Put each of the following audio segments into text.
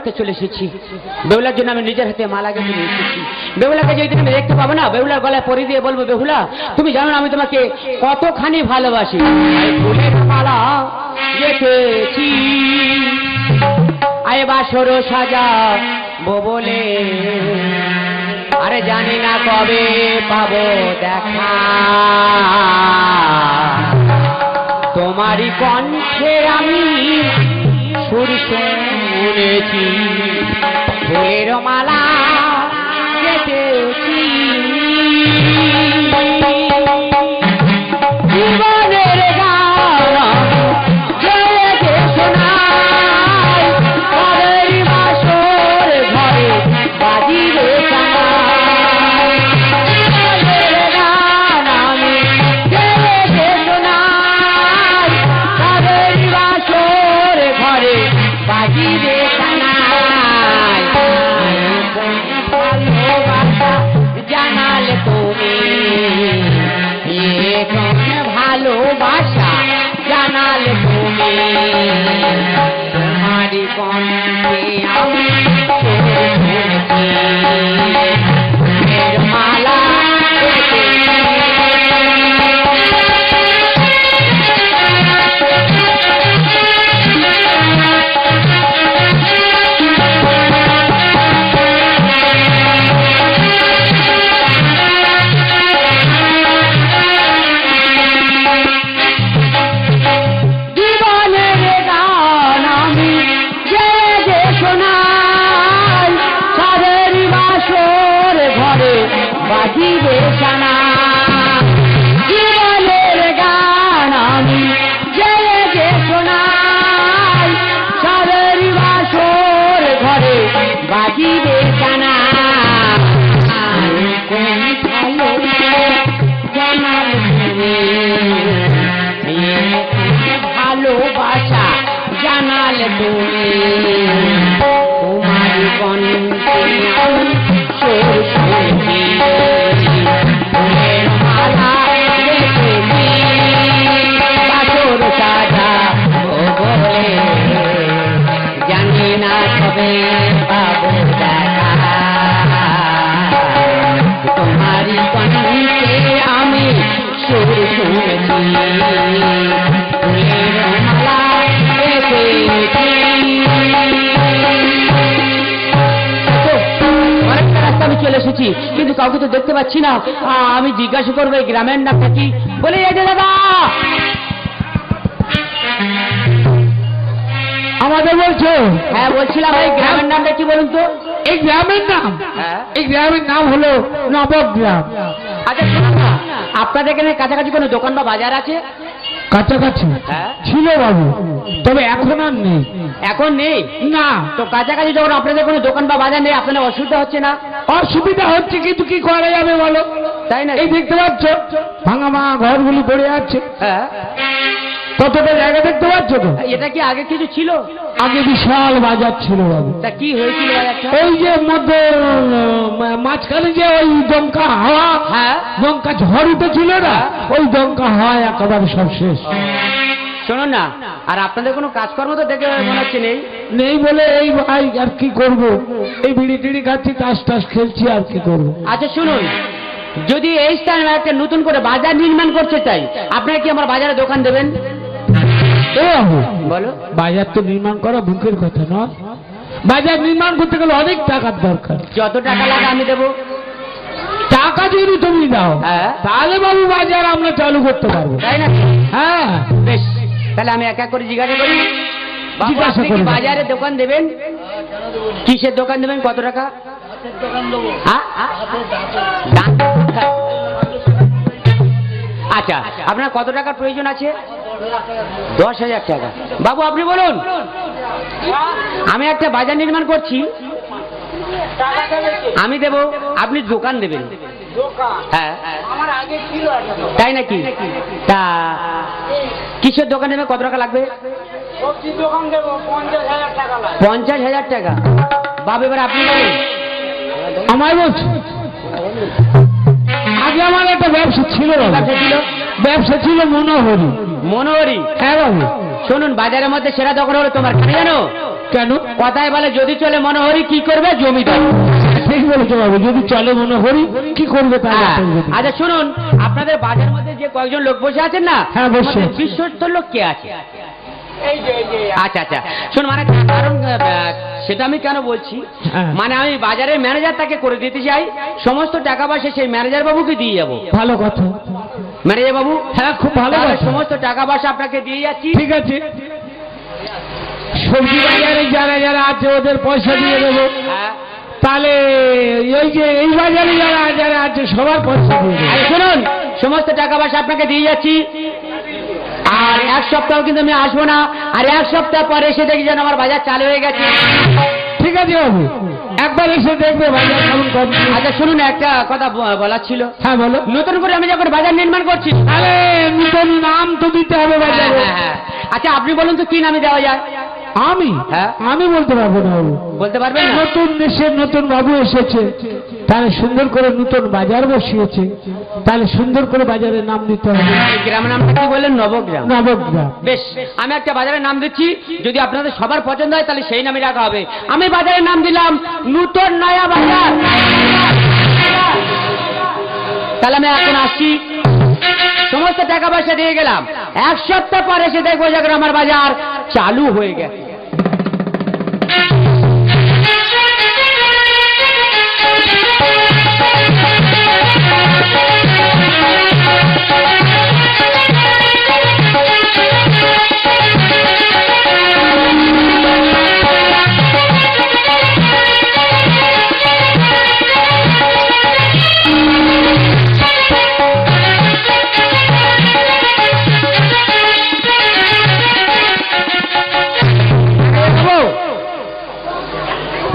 রাখতে চলে এসেছি। বেহুলার জন্য আমি নিজের হাতে মালা নিয়ে এসেছি। বেহুলাকে যেদিন আমি দেখতে পাবো না, বেহুলার গলায় পরি দিয়ে বলব, বেহুলা, তুমি জানো আমি তোমাকে কতখানি ভালোবাসি? আরে বাসর সাজা বলে আরে জানি না কবে পাবো দেখা। তোমারই কণ্ঠে আমি সুর শুনেছি ফুলের মালা গেঁথেছি ভালোবাসা জানাল তুমি তোমার বলে জানি না কবে চলে এসেছি কিন্তু কাউকে তো দেখতে পাচ্ছি না। আমি জিজ্ঞাসা করব এই গ্রামের নামটা কি? বলে যে দাদা। আমাদের বলছো হ্যাঁ বলছিলাম এই গ্রামের নামটা কি বলুন তো? এই গ্রামের নাম হ্যাঁ এই গ্রামের নাম হলো নবগ্রাম। আচ্ছা শুনুন না। আপনাদের এখানে কাছাকাছি কোনো দোকান বা বাজার আছে? কাছাকাছি। হ্যাঁ? ছিল বাবু তবে এখন আর নেই। এখন নেই? না। তো কাছাকাছি যখন আপনাদের কোনো দোকান বা বাজার নেই আপনাদের অসুবিধা হচ্ছে না? অসুবিধা হচ্ছে কিন্তু কি করা যাবে বলো? তাই না এই দেখতে পাচ্ছ ভাঙা ভাঙা ঘরগুলি পড়ে আছে। হ্যাঁ। কতটা জায়গা দেখতে পাচ্ছ তো? এটা কি আগে কিছু ছিল? আগে বিশাল বাজার ছিল বাবু। তা কি হয়েছিল ওই যে মধ্যে মাঝখানে যে ওই দমকা হাওয়া হ্যাঁ। দমকা ঝড় উঠেছিল না? ওই দমকা হাওয়া একেবারে সব শেষ। শোনো না আর আপনাদের কোনো কাজকর্ম তো দেখে মনে হচ্ছে নেই? নেই বলে এই ভাই আর কি করব? এই বিড়ি টিড়ি খাচ্ছি তাস টাস খেলছি আর কি করব? আচ্ছা শুনুন। যদি এই স্থানে একটা নতুন করে বাজার নির্মাণ করতে চাই আপনারা কি আমার বাজারে দোকান দেবেন? বলো। বাজার তো নির্মাণ করা বুকের কথা নয়। বাজার নির্মাণ করতে গেলে অনেক টাকার দরকার। যত টাকা লাগে আমি দেবো। টাকা যদি তুমি দাও হ্যাঁ। তাহলে বাবু বাজার আমরা চালু করতে পারব। তাই না? হ্যাঁ। বেশ তাহলে আমি এক এক করে জিজ্ঞাসা করি। জিজ্ঞাসা আপনি বাজারে দোকান দেবেন? কিসের দোকান দেবেন? কত টাকা? আচ্ছা আপনার কত টাকার প্রয়োজন আছে? দশ হাজার টাকা। বাবু আপনি বলুন। আমি একটা বাজার নির্মাণ করছি। আমি দেব আপনি দোকান দেবেন। হ্যাঁ। তাই নাকি? তা কিসের দোকান দেবে কত টাকা লাগবে? পঞ্চাশ হাজার টাকা। বাবু এবার আপনি বলুন। আমায় বলছি। আগে আমার একটা ব্যবসা ছিল। ব্যবসা ছিল? ব্যবসা ছিল মনোহরি। মনোহরি? হ্যাঁ বাবু। শুনুন বাজারের মধ্যে সেরা দোকান হলো তোমার জানো? কেন? কথায় বলে যদি চলে মনোহরি কি করবে? জমিদার। ঠিক বলেছ বাবু যদি চলে মনে হরি কি করবে হ্যাঁ। আচ্ছা শুনুন আপনাদের মধ্যে যে কয়েকজন লোক বসে আছেন না হ্যাঁ, বসে বিশ্বস্ত লোক কে আছে? আচ্ছা আচ্ছা। শুনুন মানে কারণ সেটা আমি কেন বলছি? হ্যাঁ। মানে আমি বাজারের ম্যানেজার তাকে করে দিতে চাই সমস্ত টাকা পয়সা সেই ম্যানেজার বাবুকে দিয়ে যাব। ভালো কথা। ম্যানেজার বাবু হ্যাঁ খুব ভালো সমস্ত টাকা পয়সা আপনাকে দিয়ে যাচ্ছি। ঠিক আছে। সবজি বাজারে যারা যারা আছে ওদের পয়সা দিয়ে দেবো। হ্যাঁ। তাহলে এই যে এই বাজারে যারা যারা আছে সবার পয়সা দিয়ে শুনুন সমস্ত টাকা পয়সা আপনাকে দিয়ে যাচ্ছি। আর এক সপ্তাহ কিন্তু আমি আসব না। আর এক সপ্তাহ পরে এসে দেখি যেন আমার বাজার চালু হয়ে গেছে। ঠিক হবে একবার এসে দেখবে বাজার কেমন আচ্ছা শুনুন একটা কথা বলার ছিল। হ্যাঁ বলো। নতুন করে আমি যখন বাজার নির্মাণ করছি তাহলে নতুন নাম তো দিতে হবে হ্যাঁ, হ্যাঁ, হ্যাঁ। আচ্ছা আপনি বলুন তো কি নামে দেওয়া যায়? আমি? হ্যাঁ। আমি বলতে পারব না বাবু। বলতে পারবেন নতুন দেশের নতুন বাবু এসেছে। তাহলে সুন্দর করে নতুন বাজার বসিয়েছে। তাহলে সুন্দর করে বাজারের নাম দিতে হবে। এই গ্রামের নামটা কি বললেন? নবগ্রাম। নবগ্রাম। বেশ আমি একটা বাজারের নাম দিচ্ছি। যদি আপনাদের সবার পছন্দ হয় তাহলে সেই নামে রাখা হবে। আমি বাজারের নাম দিলাম নূতন নয়া বাজার। তাহলে আমি এখন আসছি। সমস্ত টাকা পয়সা দিয়ে গেলাম। এক সপ্তাহ পরে এসে দেখব যখন আমার বাজার চালু হয়ে গেছে।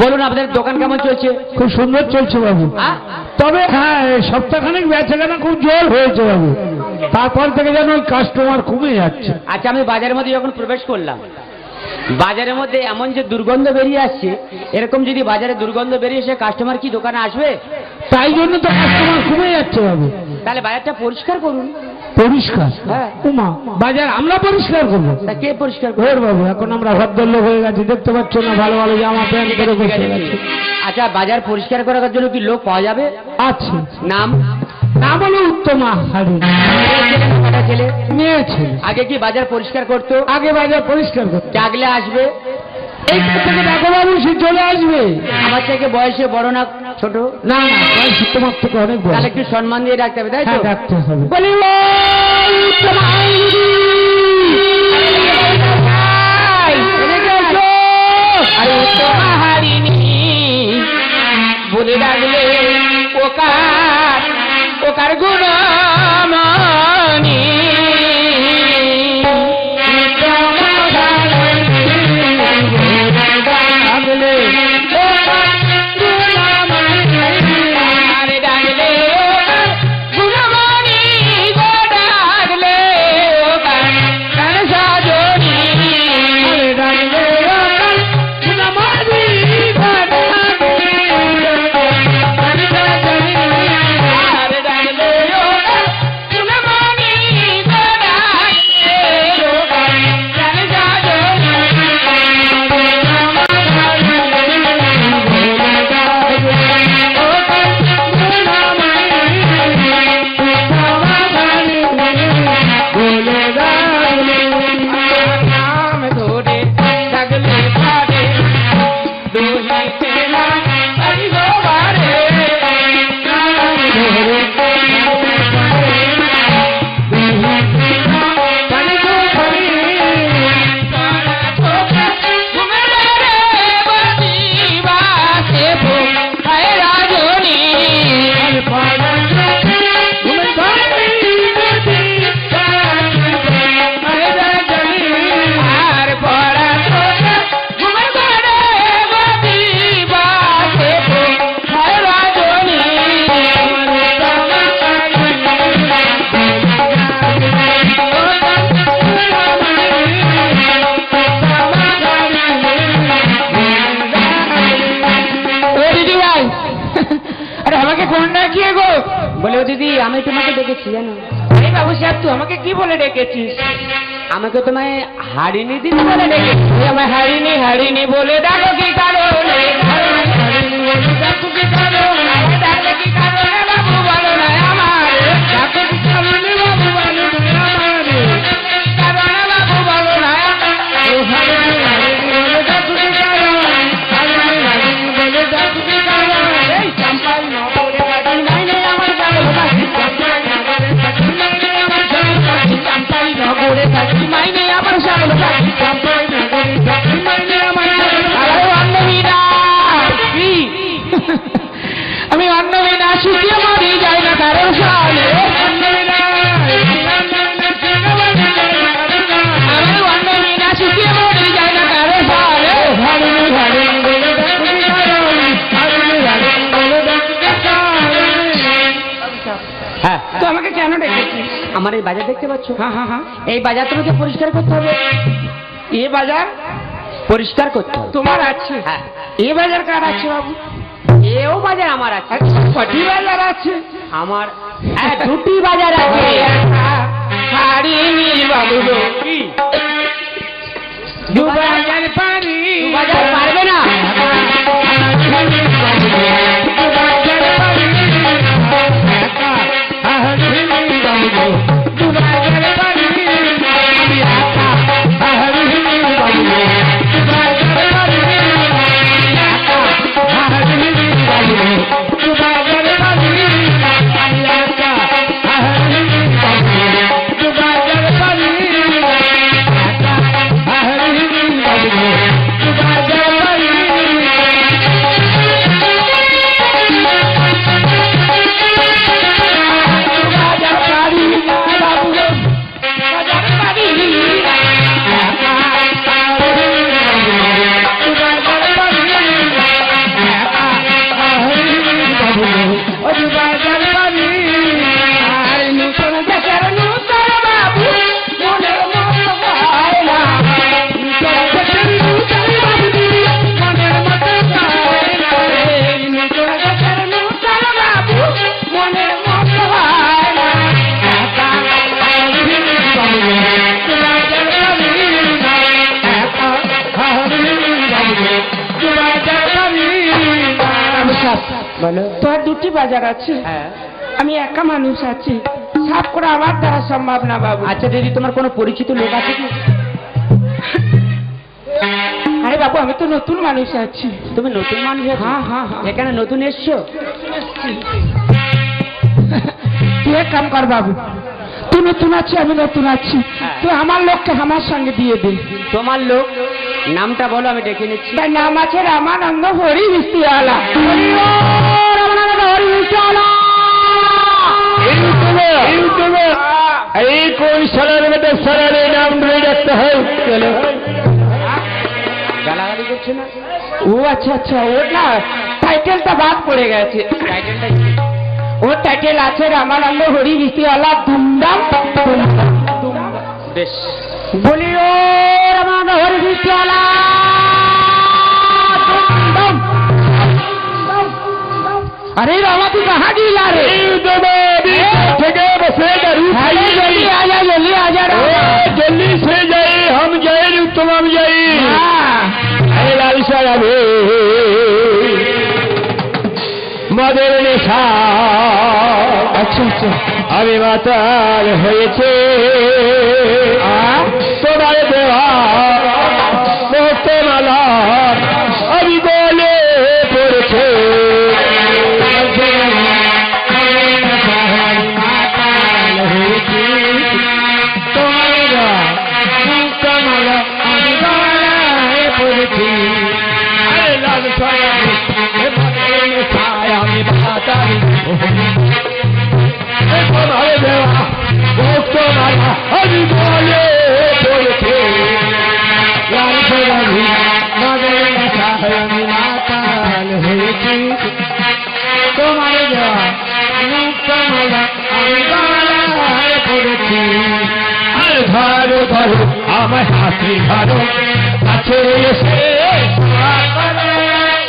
বলুন আপনাদের দোকান কেমন চলছে? খুব সুন্দর চলছে বাবু। হ্যাঁ? তবে হ্যাঁ সপ্তাহখানেক বেচাকেনা খুব জোর হয়েছে বাবু। তারপর থেকে যেন ওই কাস্টমার কমে যাচ্ছে। আচ্ছা আমি বাজারের মধ্যে যখন প্রবেশ করলাম বাজারের মধ্যে এমন যে দুর্গন্ধ বেরিয়ে আসছে এরকম যদি বাজারে দুর্গন্ধ বেরিয়ে এসে কাস্টমার কি দোকানে আসবে? তাই জন্য তো কাস্টমার কমে যাচ্ছে বাবু। তাহলে বাজারটা পরিষ্কার করুন। পরিষ্কার। হ্যাঁ। উমা বাজার আমরা পরিষ্কার করব। কে পরিষ্কার করবে? বাবু এখন আমরা ভদ্রলোক হয়ে গেছি দেখতে পাচ্ছ না ভালো ভালো জামা প্যান্ট করে বসে গেছে। আচ্ছা বাজার পরিষ্কার করার জন্য কি লোক পাওয়া যাবে? আচ্ছা নাম? না বলে উত্তমা হারি মেয়ে ছেলে না কটা ছেলে? মেয়ে ছেলে। আগে কি বাজার পরিষ্কার করতো? আগে বাজার পরিষ্কার করতে। ডাকলে আসবে? এই থেকে ডাকো বাবু সে চলে আসবে। আমার থেকে বয়সে বড় না ছোট? না না বয়স তোমার থেকে অনেক বড়। তাহলে একটু সম্মান দিয়ে রাখতে হবে তাই হ্যাঁ তো ডাকতে হবে। বলি ডাকলে ওকার ওকার গুণমণি আমি তোমাকে ডেকেছি জানো? এই বাবু সাহেব তুই আমাকে কি বলে ডেকেছিস? আমাকে তোমায় হারিনি দিন বলে ডেকেছি। আমায় হারিনি হারিনি বলে ডাকো কি কারণে? ডাকো কি কারণে কি কারণে? হ্যাঁ। তো আমাকে কেন ডেকেছিস? আমার এই বাজার দেখতে পাচ্ছ? হ্যাঁ হ্যাঁ হ্যাঁ। এই বাজার তোমাকে পরিষ্কার করতে হবে। এ বাজার? পরিষ্কার করতে হবে। তোমার আছে। হ্যাঁ। এ বাজার কার আছে বাবু? এও বাজার আমার আছে। কটি বাজার আছে। আমার হ্যাঁ দুটি বাজার আছে। হারিনি বাবু গো। কি? দু তোর বাজার আছে। হ্যাঁ। আমি একা মানুষ আছি। সাফ করে আমার দ্বারা সম্ভব না বাবু। আচ্ছা দিদি তোমার কোনো পরিচিত লোক আছে কি? আরে বাবু আমি তো নতুন মানুষ আছি। তুমি নতুন মানুষ হ্যাঁ, হ্যাঁ, হ্যাঁ। এখানে নতুন এসছো? তুই এক কাম কর বাবু। তুই নতুন আছি আমি নতুন আছি। হ্যাঁ। তুই আমার লোককে আমার সঙ্গে দিয়ে দে। তোমার লোক? নামটা বলো আমি ডেকে নিচ্ছি। তার নাম আছে রামানন্দ হরি মিস্ত্রিওয়ালা এই কোন সালের মধ্যে সালের এই নাম ধরে রাখতে হয়? গালাগালি করছে না? ও আচ্ছা আচ্ছা ওর না টাইটেলটা বাদ পড়ে গেছে। টাইটেলটা ওর টাইটেল আছে রামানন্দ হরি মিস্ত্রিওয়ালা দুমদাম अरे रामा तू कहाँ गिला रे থেকে বসে গাড়ি अरे जल्दी आ जा जल्दी आ जा रामा जल्दी से जाए हम जाए तुम हम जाए हाँ। अरे लाल साहब মদের নেশা अच्छा अच्छा আমি মাতাল হয়েছে তোমার দেওয়া আমার হাতি ধরো কাছে এসে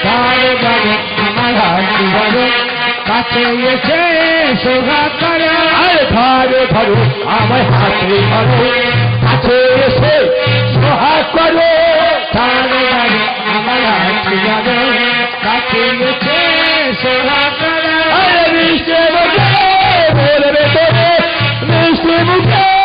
ধরো ধরো আমার হাতি ধরো কাছে এসে শোভা করো আর ধরো আমার হাতি ধরো কাছে এসে সোহাগ করো তারে গানে আমার আছি গানে কাছে এসে সোহাগ করো বলবে তোরে মিষ্টি মুখে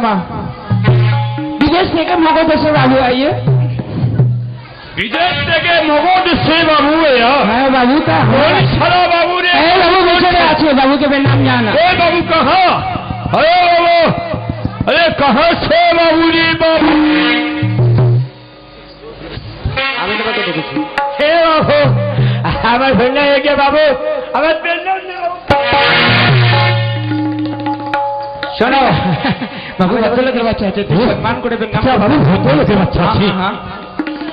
माँ विदेश থেকে মগধ এসে বাবু আইয়ে বিদেশ থেকে মগধ সে বাবু এরা হ্যাঁ বাবু তা ওই সারা বাবু রে এই বাবু বেচারে আছে বাবুকে বের নাম জানা ए बाबू कहाँ अरे बाबू अरे कहाँ से बाबू रे बाबू আমি তোমাকে দেখেছি हे बाबू আমার ভেন্না হয়ে গিয়ে বাবু আমার ভেন্না শোনো বাবু ভদ্রলোকের বাচ্চা আছে তুই সম্মান করে বের নাম আচ্ছা বাবু ভদ্রলোকের বাচ্চা আছিস হ্যাঁ,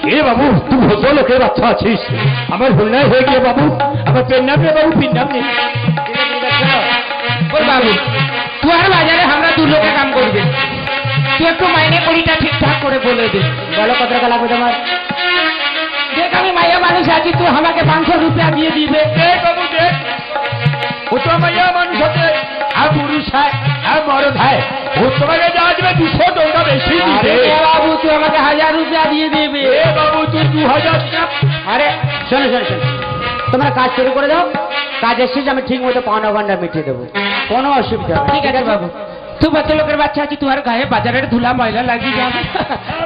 এ বাবু তুই ভদ্রলোকের বাচ্চা আছিস আমার ভেন্না হয়ে গিয়ে বাবু আমার পেন্নাম রে বাবু পিন্নাম নেই ওই বাবু তুই বাজারে আমরা দু লোকে কাম করবে। তুই একটু মাইনে করিটা ঠিকঠাক করে বলে দে। বলো কত টাকা লাগবে তোমার? দেখ আমি মাইয়া মানুষ আছি তুই আমাকে পাঁচশো রুপিয়া দিয়ে দিবে। ও তো মাইয়া মানুষ আছে আর পুরুষ হয় আর মরদ হয়। ও তোমাকে যা আসবে দুশো টাকা বেশি আরে দিবে বাবু তুই আমাকে হাজার রুপিয়া দিয়ে দিবে। এ বাবু তুই দু হাজার আরে শোনো শোনো শোনো। তোমরা কাজ শুরু করে দাও। কাজের শেষে আমি ঠিক মতো পাওনা ভান্ডার মিটিয়ে দেবো। কোনো অসুবিধা ঠিক আছে বাবু। তুই ভদ্রলোকের বাচ্চা আছি তুই আর গায়ে বাজারের ধুলা ময়লা লাগিয়ে যাবে।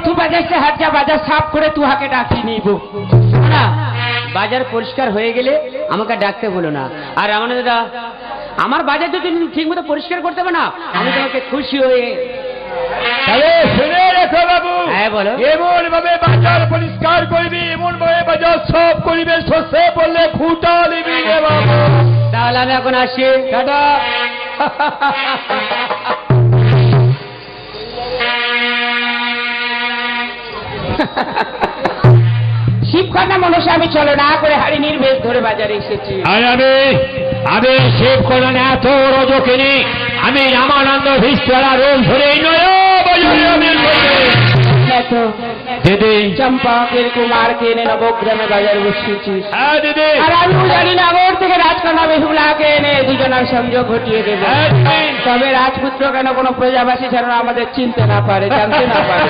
তুই বাজার সে হাত যা বাজার সাফ করে তুই হাকে ডাকি নিব। না বাজার পরিষ্কার হয়ে গেলে আমাকে ডাকতে বলো না। আর আমার দাদা আমার বাজার যদি তুমি ঠিক মতো পরিষ্কার করতে হবে না আমি তোমাকে খুশি হয়ে তাহলে শুনে রেখো বাবু। হ্যাঁ, বলো। এমন ভাবে বাজার পরিষ্কার করবি এমন ভাবে বাজার সব করিবে শস্যে বললে খুঁটা দিবি রে বাবু। তাহলে আমি এখন আসি। টাটা। শিবকন্যা মনসা আমি চলো না করে হাড়ি নির্বেশ ধরে বাজারে এসেছি। আর আমি আমি কল্যাণ এত রজকিনী আমি রামানন্দ ভিস্তরা রোল ধরেই নয় আমি দিদি। চম্পকের কুমারকে এনে নবগ্রামে বাজার বসিয়েছিস? হ্যাঁ দিদি। আর আমিও জানি থেকে রাজকন্যা বেহুলাকে এনে দুজনের সংযোগ ঘটিয়ে দেবে। হ্যাঁ, তবে রাজপুত্র কেন কোনো প্রজাবাসী ছাড়া আমাদের চিনতে না পারে জানতে না পারে।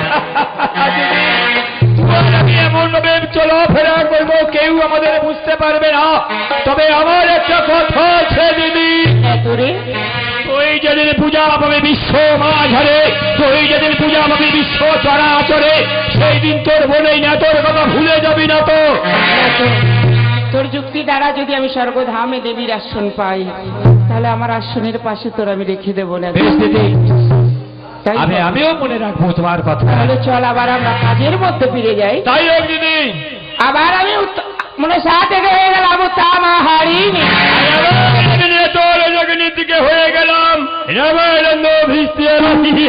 আমি এমন ভাবে চলাফেরা করব কেউ আমাদের বুঝতে পারবে না। তবে আমার একটা কথা আছে দিদি। তুই যেদিন পূজা পাবে বিশ্ব মাঝারে। তুই যেদিন পূজা পাবে বিশ্ব চরাচরে। সেই দিন তোর বলেই না তোর কথা ভুলে যাবি না তো। তোর যুক্তি দ্বারা যদি আমি স্বর্গধামে দেবীর আসন পাই তাহলে আমার আসনের পাশে তোর আমি রেখে দেবো না। আমি আমিও মনে রাখব তোমার কথা। তাহলে চল আবার আমরা কাজের মধ্যে ফিরে যাই। তাই দিদি। আবার আমি মনে সাথ হয়ে গেলাম তামা হারিনি তোর জগনের দিকে হয়ে গেলাম। রামায়ণ দিদি।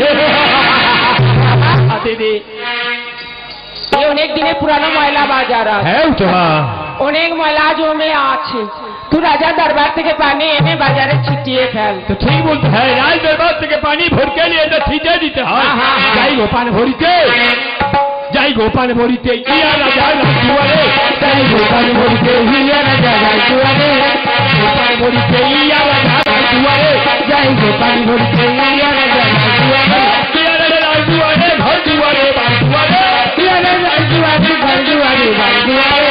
অনেক দিনের পুরানো ময়লা বাজার আছে। হ্যাঁ অনেক ময়লা জমে আছে। তুই রাজা দরবার থেকে পানি এনে বাজারে ছিটিয়ে ফেল। তো ঠিক বলতে হয় রাজ দরবার থেকে পানি ভরকে নিয়ে এটা ছিটে দিতে হয়। হ্যাঁ, হ্যাঁ। যাই গোপান ভরিতে যাই গোপাল ভরিতে ইয়া না যায় না জুয়ারে যাই গোপাল ভরিতে ইয়া না যায় না জুয়ারে গোপাল ভরিতে ইয়া না যায় না জুয়ারে যাই গোপাল ভরিতে ইয়া না যায় না জুয়ারে ইয়া না যায় জুয়ারে ঘর জুয়ারে বাড়ি জুয়ারে ইয়া না যায় জুয়ারে ঘর জুয়ারে বাড়ি জুয়ারে